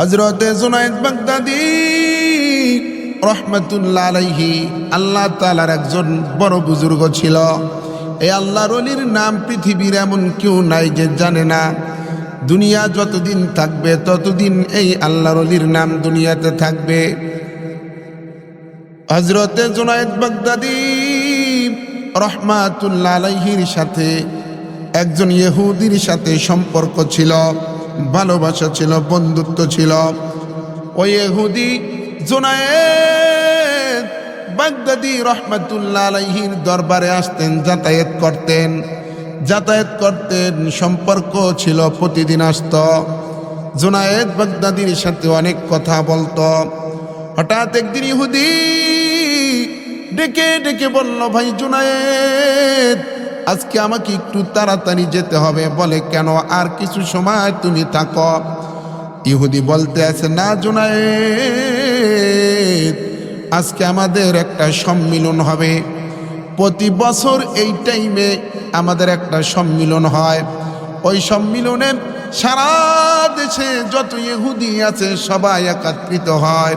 হজরতে জুনাইদ বাগদাদি রহমতুল্লাহ আলাইহি আল্লাহ তালার একজন বড় বুজুর্গ ছিল। এই আল্লাহর অলির নাম পৃথিবীর এমন কেউ নাই যে জানে না। দুনিয়া যতদিন থাকবে, ততদিন এই আল্লাহর অলির নাম দুনিয়াতে থাকবে। হজরতে জুনাইদ বাগদাদি রহমাতুল্লাহ আলাইহির সাথে একজন ইহুদির সাথে সম্পর্ক ছিল। ভালোবাসা ছিল, বন্ধুত্ব ছিল। ওই ইহুদি জুনায়েদ, বাগদাদি রহমাতুল্লাহ দরবারে আসতেন, যাতায়াত করতেন। যাতায়াত করতেন, সম্পর্ক ছিল, প্রতিদিন আসত। জুনায়েদ বাগদাদির সাথে অনেক কথা বলতো। হঠাৎ একদিন ইহুদি ডেকে ডেকে বলল, ভাই জুনায়েদ আজকে আমাকে একটু তাড়াতাড়ি যেতে হবে। বলে, কেন? আর কিছু সময় তুমি থাকো। ইহুদি বলতে আছে, না জুনায়েদ, আজকে আমাদের একটা সম্মিলন হবে। প্রতি বছর এই টাইমে আমাদের একটা সম্মিলন হয়। ওই সম্মিলনের সারা দেশে যত ইহুদি আছে সবাই একত্রিত হয়।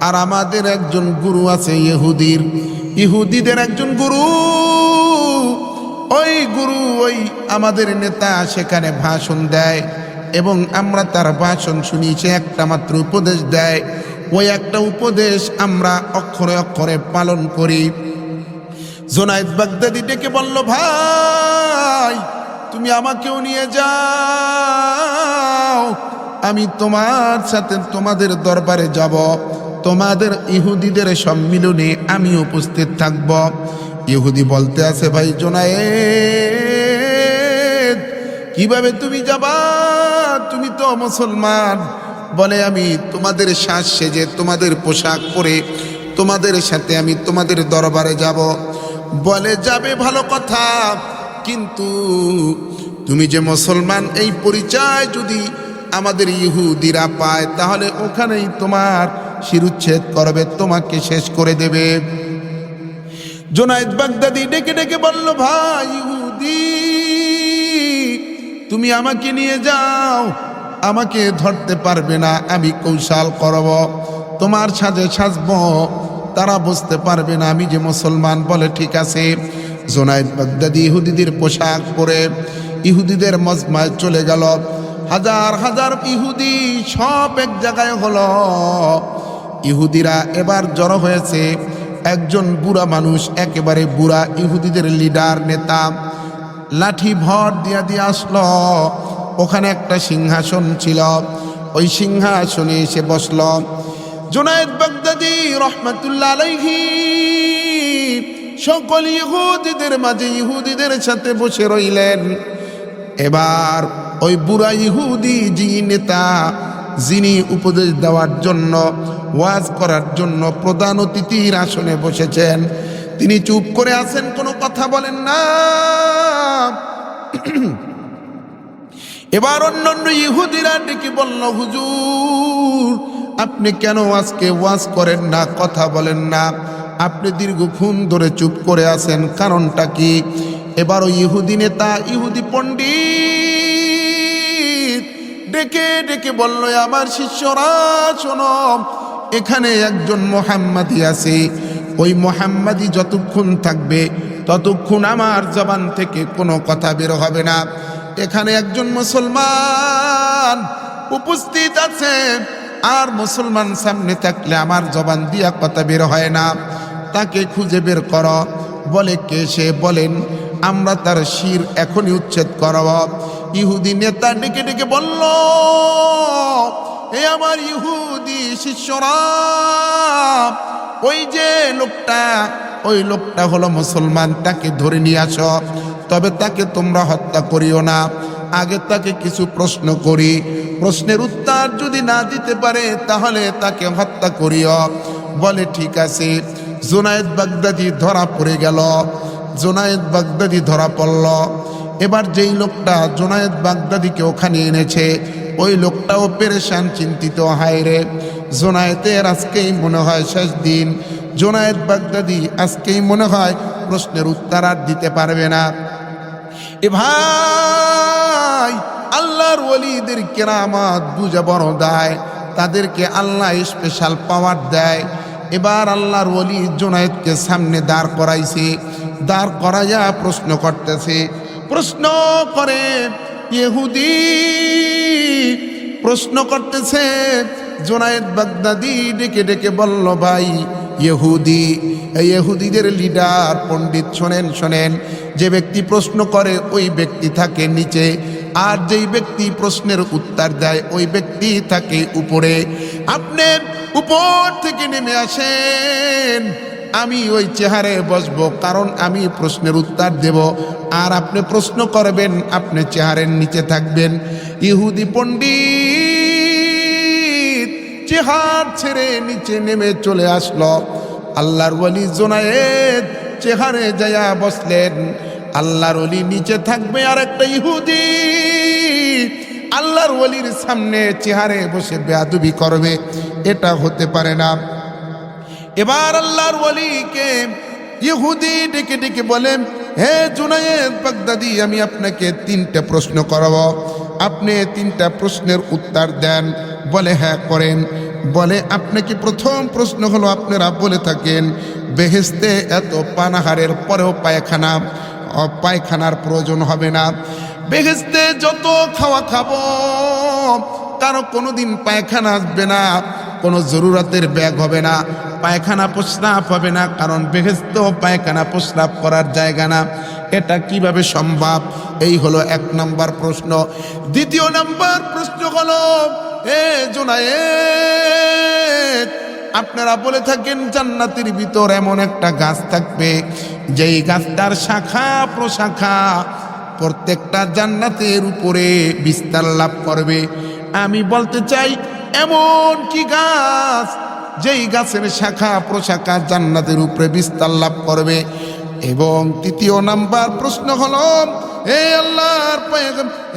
আর আমাদের একজন গুরু আছে ইহুদির। ইহুদিদের একজন গুরু ওই গুরু, ওই আমাদের নেতা সেখানে ভাষণ দেয় এবং আমরা তার ভাষণ শুনি, সে একটা মাত্র উপদেশ দেয়। ওই একটা উপদেশ আমরা অক্ষরে অক্ষরে পালন করি। জোনায়েদ বাগদাদি ডেকে বলল, ভাই, তুমি আমাকেও নিয়ে যাও। আমি তোমার সাথে তোমাদের দরবারে যাব। তোমাদের ইহুদিদের সম্মিলনে আমি উপস্থিত থাকব। ইহুদি বলতে আছে, ভাই জোনায়ে কীভাবে তুমি যাবা? তুমি তো মুসলমান। বলে, আমি তোমাদের শ্বাস সেজে তোমাদের পোশাক পরে তোমাদের সাথে আমি তোমাদের দরবারে যাব। বলে, যাবে ভালো কথা, কিন্তু তুমি যে মুসলমান, এই পরিচয় যদি আমাদের ইহুদিরা পায়, তাহলে ওখানেই তোমার শিরুচ্ছেদ করবে, তোমাকে শেষ করে দেবে। জোনায়েদ বাগদাদি ডেকে ডেকে বলল, ভাই ইহুদি, তুমি আমাকে নিয়ে যাও। আমাকে ধরতে পারবে না, আমি কৌশল করব। তোমার সাজে সাজব, তারা বুঝতে পারবে না, আমি যে মুসলমান বলে ঠিক আছে। জোনায়েদ বাগদাদি ইহুদিদের পোশাক পরে ইহুদিদের মজমায় চলে গেল। হাজার হাজার ইহুদি সব এক জায়গায় হলো। ইহুদিরা এবার জড়ো হয়েছে। একজন বুড়া মানুষ, একেবারে বুড়া ইহুদিদের লিডার, নেতা, লাঠি ভর দিয়া দিয়ে আসলো। ওখানে একটা সিংহাসন ছিল। ওই সিংহাসনে এসে বসল। জোনায়েদ বাগদাদি রহমতুল্লাহ আলাইহি, সকল ইহুদিদের মাঝে ইহুদিদের সাথে বসে রইলেন। এবার ওই বুড়া ইহুদি যি নেতা যিনি উপদেশ দেওয়ার জন্য, ওয়াজ করার জন্য প্রধান অতিথির আসনে বসেছেন। তিনি চুপ করে আছেন, কোনো কথা বলেন না। এবার অন্যান্য ইহুদিরা ডেকে বলল, হুজুর, আপনি কেন আজকে ওয়াজ করেন না, কথা বলেন না? আপনি দীর্ঘ দীর্ঘক্ষণ ধরে চুপ করে আছেন, কারণটা কি? এবার ওই ইহুদি নেতা, ইহুদি পণ্ডিত ডেকে ডেকে বলল আমার শিষ্যরা, শোনো, এখানে একজন মোহাম্মদী আছে। ওই মোহাম্মদী যতক্ষণ থাকবে, ততক্ষণ আমার জবান থেকে কোনো কথা বের হবে না। এখানে একজন মুসলমান উপস্থিত আছে, আর মুসলমান সামনে থাকলে আমার জবান দিয়া কথা বের হয় না। তাকে খুঁজে বের কর। বলে কে সে? বলেন আমরা তার শির এখনই উচ্ছেদ করাব। ইহুদি নেতা ডেকে ডেকে বলল, এ আমার ইহুদি শিষ্যরা, ওই যে লোকটা, ওই লোকটা হলো মুসলমান, তাকে ধরে নিয়ে আসো। তবে তাকে তোমরা হত্যা করিও না। আগে তাকে কিছু প্রশ্ন করি। প্রশ্নের উত্তর যদি না দিতে পারে, তাহলে তাকে হত্যা করিও। বলে, ঠিক আছে। জোনায়েদ বাগদাদি ধরা পড়ে গেল। জোনায়েদ বাগদাদি ধরা পড়ল। এবার যেই লোকটা জোনায়েদ বাগদাদিকে ওখানে এনেছে, ওই লোকটাও পেরেশান, চিন্তিত, হায় রে। জোনায়েতের আজকেই মনে হয় শেষ দিন। জোনায়েদ বাগদাদি আজকেই মনে হয় প্রশ্নের উত্তর আর দিতে পারবে না। এ ভাই, আল্লাহর ওলিদের কেরামাত বুঝে বড় দায়। তাদেরকে আল্লাহ স্পেশাল পাওয়ার দেয়। এবার আল্লাহর ওলি জোনায়েদকে সামনে দাঁড় করাইছে। দাঁড় করাইয়া প্রশ্ন করতেছে, প্রশ্ন করে, ইহুদি? প্রশ্ন করতেছে জোনায়েদ বাগদাদি ডেকে ডেকে বলল, ভাই, ইহুদি ইহুদিদের লিডার পণ্ডিত, শোনেন শোনেন, যে ব্যক্তি প্রশ্ন করে, ওই ব্যক্তি থাকে নিচে, আর যেই ব্যক্তি প্রশ্নের উত্তর দেয়, ওই ব্যক্তি থাকে উপরে। আপনি উপর থেকে নেমে আসেন। আমি ওই চেহারে বসবো, কারণ আমি প্রশ্নের উত্তর দেব। আর আপনি প্রশ্ন করবেন, আপনি চেহারের নিচে থাকবেন। ইহুদি পণ্ডিত চেহার ছেড়ে নিচে নেমে চলে আসলো। আল্লাহর ওলি জোনায়েদ চেহারে যায়া বসলেন। আল্লাহর ওলি নিচে থাকবে আর একটা ইহুদি। আল্লাহর ওলির সামনে চেহারে বসে বেয়াদুবি করবে, এটা হতে পারে না। এবার আল্লাহর ওলিকে ইহুদি ডেকে ডেকে বলেন হে জুনায়েদ বাগদাদি, আমি আপনাকে তিনটা প্রশ্ন করব। আপনি তিনটা প্রশ্নের উত্তর দেন। বলে হ্যাঁ করেন। বলে, আপনাকে প্রথম প্রশ্ন হলো, আপনারা বলে থাকেন বেহেস্তে এত পানাহারের পরেও পায়খানা, পায়খানার প্রয়োজন হবে না। বেহেস্তে যত খাওয়া খাব, কারও কোনোদিন পায়খানা আসবে না, কোনো জরুরাতের ব্যাগ হবে না, পায়খানা প্রস্রাব হবে না, কারণ বেহেস্ত পায়খানা প্রস্রাব করার জায়গা না। এটা কীভাবে সম্ভব? এই হলো এক নাম্বার প্রশ্ন। দ্বিতীয় নাম্বার প্রশ্ন হলো, এ জোনায়ে আপনারা বলে থাকেন জান্নাতের ভিতর এমন একটা গাছ থাকবে, যেই গাছটার শাখা প্রশাখা প্রত্যেকটা জান্নাতের উপরে বিস্তার লাভ করবে। আমি বলতে চাই, এমন কি গাছ যেই গাছের শাখা প্রশাখা জান্নাতের উপরে বিস্তার লাভ করবে? এবং তৃতীয় নাম্বার প্রশ্ন হল, হে আল্লাহর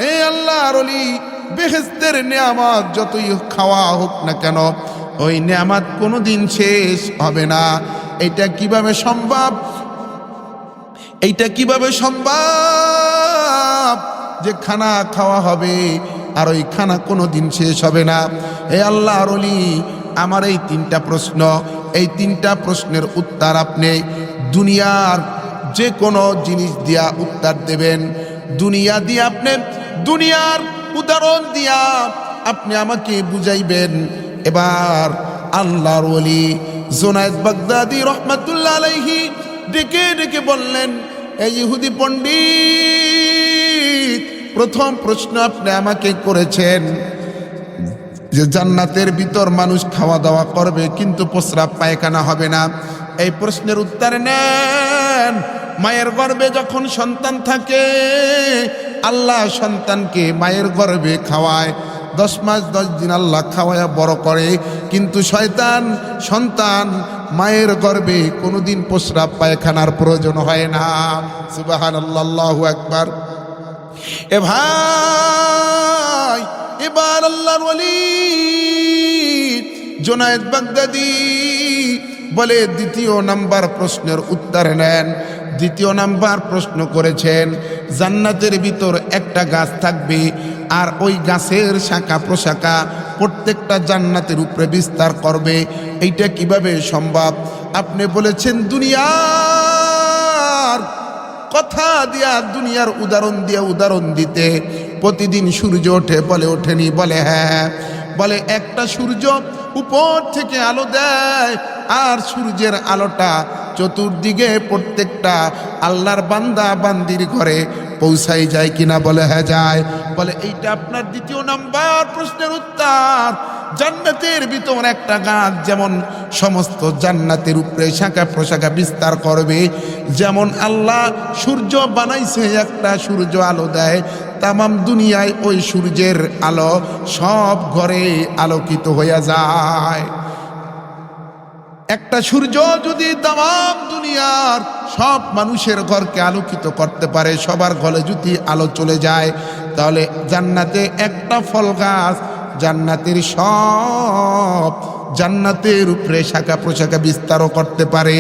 হে আল্লাহর অলি বেহেস্তের নিয়ামত যতই খাওয়া হোক না কেন, ওই নিয়ামত কোনোদিন শেষ হবে না। এটা কীভাবে সম্ভব? এইটা কীভাবে সম্ভব? যে খানা খাওয়া হবে, আর ওই খানা কোনো দিন শেষ হবে না। হে আল্লাহ রলি আমার এই তিনটা প্রশ্ন। এই তিনটা প্রশ্নের উত্তর আপনি দুনিয়ার যে কোনো জিনিস দিয়া উত্তর দেবেন। দুনিয়া দিয়ে আপনি, দুনিয়ার উদাহরণ দিয়া আপনি আমাকে বুঝাইবেন। এবার আল্লাহর ওলি জোনায়দ বাগদাদি রহমাতুল্লাহ আলাইহি ডেকে ডেকে বললেন এই ইহুদি পণ্ডিত প্রথম প্রশ্ন আপনি আমাকে করেছেন যে জান্নাতের ভিতর মানুষ খাওয়া দাওয়া করবে, কিন্তু প্রস্রাব পায়খানা হবে না। এই প্রশ্নের উত্তর নেন। মায়ের গর্ভে যখন সন্তান থাকে, আল্লাহ সন্তানকে মায়ের গর্ভে খাওয়ায়। দশ মাস, দশ দিন আল্লাহ খাওয়ায় বড় করে। কিন্তু শয়তান, সন্তান মায়ের গর্ভে কোনোদিন প্রস্রাব পায়খানার প্রয়োজন হয় না। সুবাহান আল্লাহ একবার এ ভাই, এবার আল্লাহর ওলি জোনায়েদ বাগদাদি বলে দ্বিতীয় নাম্বার প্রশ্নের উত্তর নেন। দ্বিতীয় নাম্বার প্রশ্ন করেছেন, জান্নাতের ভিতর একটা গাছ থাকবে আর ওই গাছের শাখা প্রশাখা প্রত্যেকটা জান্নাতের উপরে বিস্তার করবে। এইটা কীভাবে সম্ভব? আপনি বলেছেন দুনিয়ার কথা দিয়া দুনিয়ার উদাহরণ দিয়া উদাহরণ দিতে। প্রতিদিন সূর্য ওঠে, বলে ওঠেনি, বলে হ্যাঁ। বলে একটা সূর্য উপর থেকে আলো দেয়, আর সূর্যের আলোটা চতুর্দিকে প্রত্যেকটা আল্লাহর বান্দা বান্দির ঘরে পৌঁছাই যায় কিনা, বলে হ্যাঁ যায়। বলে, এইটা আপনার দ্বিতীয় নাম্বার প্রশ্নের উত্তর। জান্নাতের ভিতর একটা গাছ যেমন সমস্ত জান্নাতের উপরে শাখা প্রশাখা বিস্তার করবে, যেমন আল্লাহ সূর্য বানাইছে, একটা সূর্য আলো দেয়, তামাম দুনিয়ায় ওই সূর্যের আলো সব ঘরে আলোকিত হইয়া যায়। একটা সূর্য যদি তাম দুনিয়ার সব মানুষের ঘরকে আলোকিত করতে পারে, সবার ঘরে যদি আলো চলে যায়, তাহলে জান্নাতে একটা ফল গাছ জান্নাতের সব জান্নাতের উপরে শাখা প্রশাখা বিস্তারও করতে পারে।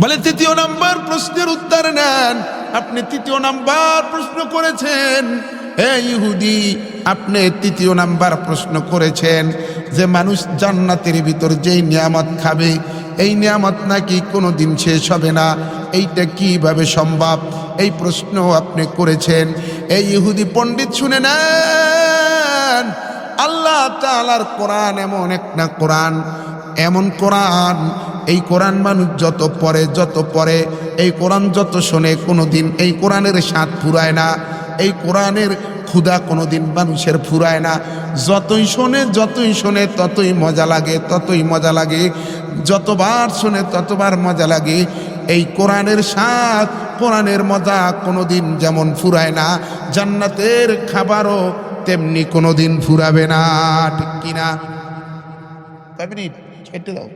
বলে, তৃতীয় নাম্বার প্রশ্নের উত্তর নেন। আপনি তৃতীয় নাম্বার প্রশ্ন করেছেন। হে ইহুদি, আপনি তৃতীয় নাম্বার প্রশ্ন করেছেন যে, মানুষ জান্নাতের ভিতর যেই নিয়ামত খাবে, এই নিয়ামত নাকি কোনো দিন শেষ হবে না। এইটা কীভাবে সম্ভব? এই প্রশ্ন আপনি করেছেন। এই ইহুদি, পণ্ডিত শুনে নেন। আল্লাহ তাআলার কোরআন এমন একটা কোরআন, এমন কোরআন, এই কোরআন মানুষ যত পড়ে যত পড়ে, এই কোরআন যত শোনে কোনো দিন এই কোরআনের স্বাদ ফুরায় না, এই কোরআনের ক্ষুধা কোনো দিন মানুষের ফুরায় না। যতই শোনে যতই শোনে, ততই মজা লাগে, ততই মজা লাগে। যতবার শোনে, ততবার মজা লাগে। এই কোরআনের স্বাদ, কোরআনের মজা কোনো দিন যেমন ফুরায় না। জান্নাতের খাবারও তেমনি কোনো দিন ফুরাবে না ঠিক কিনা? কয় দাও।